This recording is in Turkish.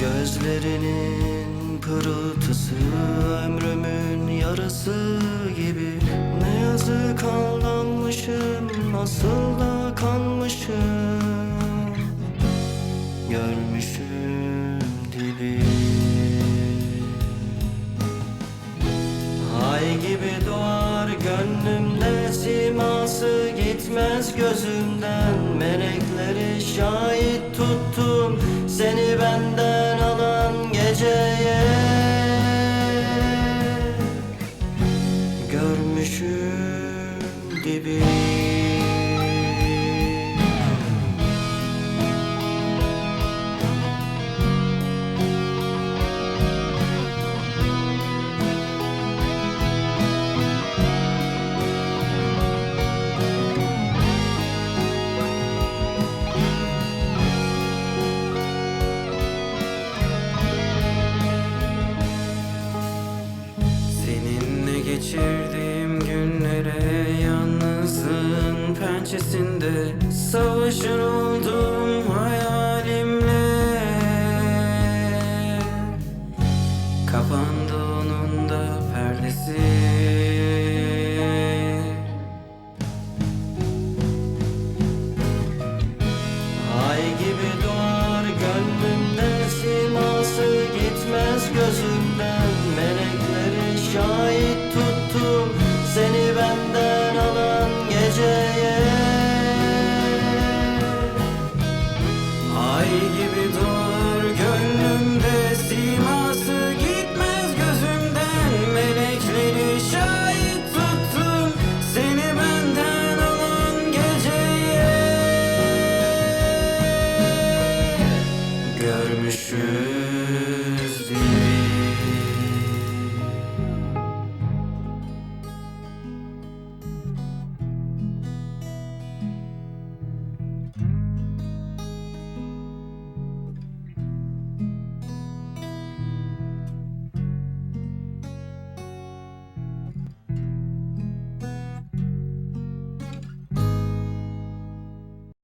Gözlerinin pırıltısı ömrümün yarası gibi. Ne yazık aldanmışım nasıl da kanmışım. Görmüşüm dibi Ay gibi doğar gönlümde siması gitmez gözümden. Melekleri şahit tuttum seni benden düşün gibi. Geçirdi pençesinde Savaşın oldum hayalimle. Kapan